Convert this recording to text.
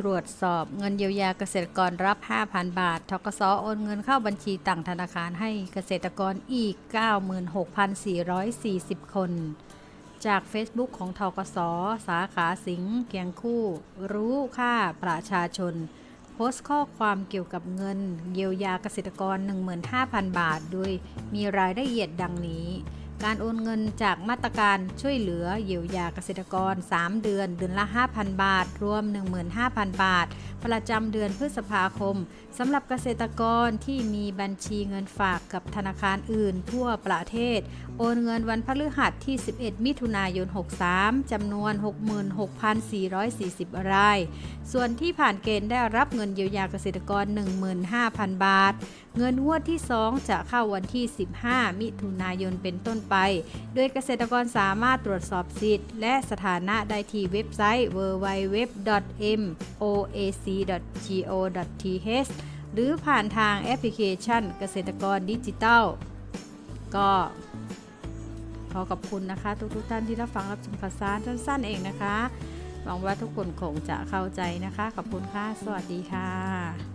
ตรวจสอบเงินเยียวยาเกษตรกรรับ 5,000 บาท ทกสโอนเงินเข้าบัญชีต่างธนาคารให้เกษตรกรอีก 96,440 คน จาก Facebook ของทกสสาขาสิงห์เกียงคู่ รู้ค่าประชาชน โพสต์ข้อความเกี่ยวกับเงิน เยียวยาเกษตรกร 15,000 บาท โดยมีรายละเอียดดังนี้ การโอนเงินจากมาตรการช่วยเหลือเยียวยาเกษตรกร 3 เดือน เดือนละ 5,000 บาท รวม 15,000 บาท ประจำเดือนพฤษภาคมสำหรับเกษตรกรที่มีบัญชีเงินฝากกับธนาคารอื่นทั่วประเทศ โอนเงินวันพฤหัสที่ 11 มิถุนายน 63 จำนวน 66,440 ราย ส่วนที่ผ่านเกณฑ์ได้รับเงินเยียวยาเกษตรกร 15,000 บาท เงินงวดที่ 2 จะเข้าวันที่ 15 มิถุนายนเป็นต้นไปโดยเกษตรกรสามารถตรวจสอบสิทธิ์ และสถานะได้ที่เว็บไซต์ www.moac.go.th หรือผ่านทางแอปพลิเคชันเกษตรกรดิจิตัล ก็ขอขอบคุณนะคะ ทุกๆท่านที่รับฟังรับชมข่าวสารสั้นๆเองนะคะ หวังว่าทุกคนคงจะเข้าใจนะคะ ขอบคุณค่ะ สวัสดีค่ะ